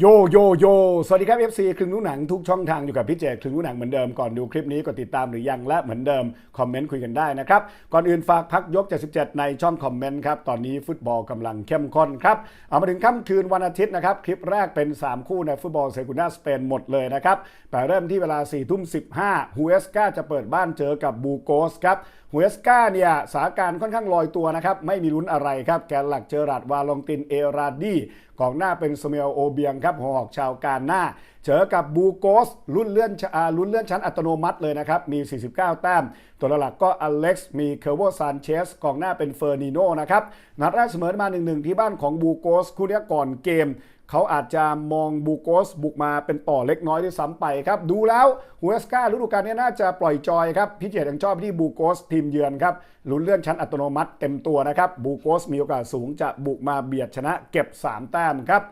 โยโยโย สวัสดีครับ FC ครึ่งรู้หนังทุกช่องทางอยู่กับพี่เจครึ่งรู้หนังเหมือนเดิมก่อนดูคลิปนี้กดติดตามหรือยังและเหมือนเดิม คอมเมนต์คุยกันได้นะครับ ก่อนอื่นฝากพักยก 77 ในช่องคอมเมนต์ครับ ตอนนี้ฟุตบอลกำลังเข้มข้นครับ เอามาถึงค่ำคืนวันอาทิตย์นะครับ คลิปแรกเป็น 3 คู่ในฟุตบอลเซกุนดาสเปนหมดเลยนะครับแต่เริ่มที่เวลา4ทุ่ม15ฮูเอสกาจะเปิดบ้านเจอกับบูโกสครับฮูเอสกาเนี่ยสาการค่อนข้างลอยตัวนะครับไม่มีลุ้นอะไรครับแกนหลักเจอราดวาลองตินเอราดีกองหน้าเป็นสเมลโอเบียงครับครับหอกชาวกาหน้า เจอกับบูโกสรุ่นเลื่อนรุ่นเลื่อนชั้นอัตโนมัติเลยนะครับ มี 49 แต้ม ตัวหลักก็อเล็กซ์มีเคอร์โวซานเชสกองหน้าเป็นเฟอร์นิโนนะครับ นัดแรกเสมอมา 1-1 ที่บ้านของบูโกสคู่นี้ก่อนเกมเขาอาจจะมองบูโกสบุกมาเป็นต่อเล็กน้อยด้วยซ้ำไปครับ ดูแล้วฮูเอสกาฤดูกาลนี้น่าจะปล่อยจอยครับพี่เจตยังชอบที่บูโกสทีมเยือนครับลุ้นเลื่อนชั้นอัตโนมัติเต็มตัวนะครับบูโกสมีโอกาสสูงจะบุกมาเบียดชนะเก็บ 3 แต้มครับ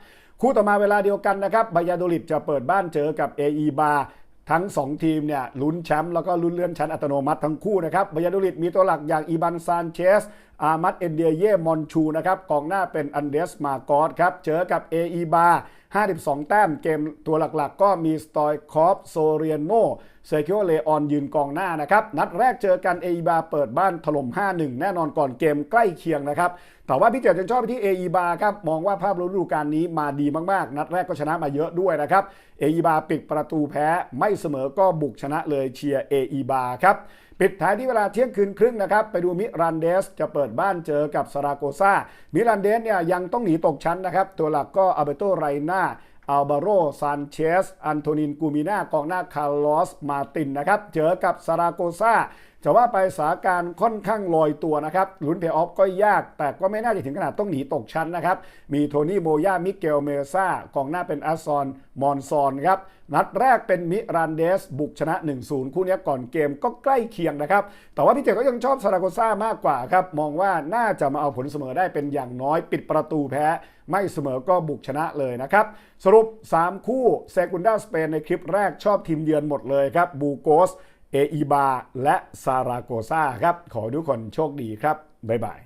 คู่ต่อมาเวลาเดียวกันนะครับบายาโดลิดจะเปิดบ้านเจอกับเออีบาทั้ง 2 ทีมเนี่ยลุ้นแชมป์แล้วก็ลุ้นเลื่อนชั้นอัตโนมัติทั้งคู่นะครับบายาโดลิดมีตัวหลักอย่างอีบันซานเชส อามัดเอนเดียเย่มอนชูนะครับกองหน้าเป็นอันเดสมาโกอสครับเจอกับเออีบา52 แต้มเกมตัวหลักๆ ก็มีสตอยคอฟโซเรียโนเซคิโอเลออนยืนกองหน้านะครับ นัดแรกเจอกันเออีบาเปิดบ้านถล่ม 5-1 แน่นอนก่อนเกมใกล้เคียงนะครับ แต่ว่าพี่เจ๋จะชอบไปที่เออีบาครับ มองว่าภาพฤดูกาลนี้มาดีมากๆ นัดแรกก็ชนะมาเยอะด้วยนะครับเออีบาปิดประตูแพ้ไม่เสมอก็บุกชนะเลยเชียร์เออบาครับปิดท้ายที่เวลาเที่ยงคืนครึ่งนะครับ ไปดูมิรันเดสจะเปิดบ้านเจอกับซาราโกซามิรันเดสเนี่ยยังต้องหนีตกชั้นนะครับ ตัวหลักก็อาเบโตไรนาอัลบาโรซานเชส อันโทนิน กูมิน่ากองหน้าคาร์ลอส มาตินนะครับ เจอกับซาราโกซา จะว่าไปสาการค่อนข้างลอยตัวนะครับลุ้นเพย์ออฟก็ยาก แต่ก็ไม่น่าจะถึงขนาดต้องหนีตกชั้นนะครับ มีโทนี่โมยามิเกลเมซ่ากองหน้าเป็นอัสซอนมอนซอนครับนัดแรกเป็นมิรันเดส บุกชนะ 1-0 คู่นี้ก่อนเกมก็ใกล้เคียงนะครับ แต่ว่าพี่เจก็ยังชอบซาราโกซ่ามากกว่าครับ มองว่าน่าจะมาเอาผลเสมอได้เป็นอย่างน้อยปิดประตูแพ้ ไม่เสมอก็บุกชนะเลยนะครับ สรุป 3 คู่เซกุนดาสเปนในคลิปแรกชอบทีมเยือนหมดเลยครับบูโกส เออีบาและซาราโกซาครับ ขอทุกคนโชคดีครับ บ๊ายบาย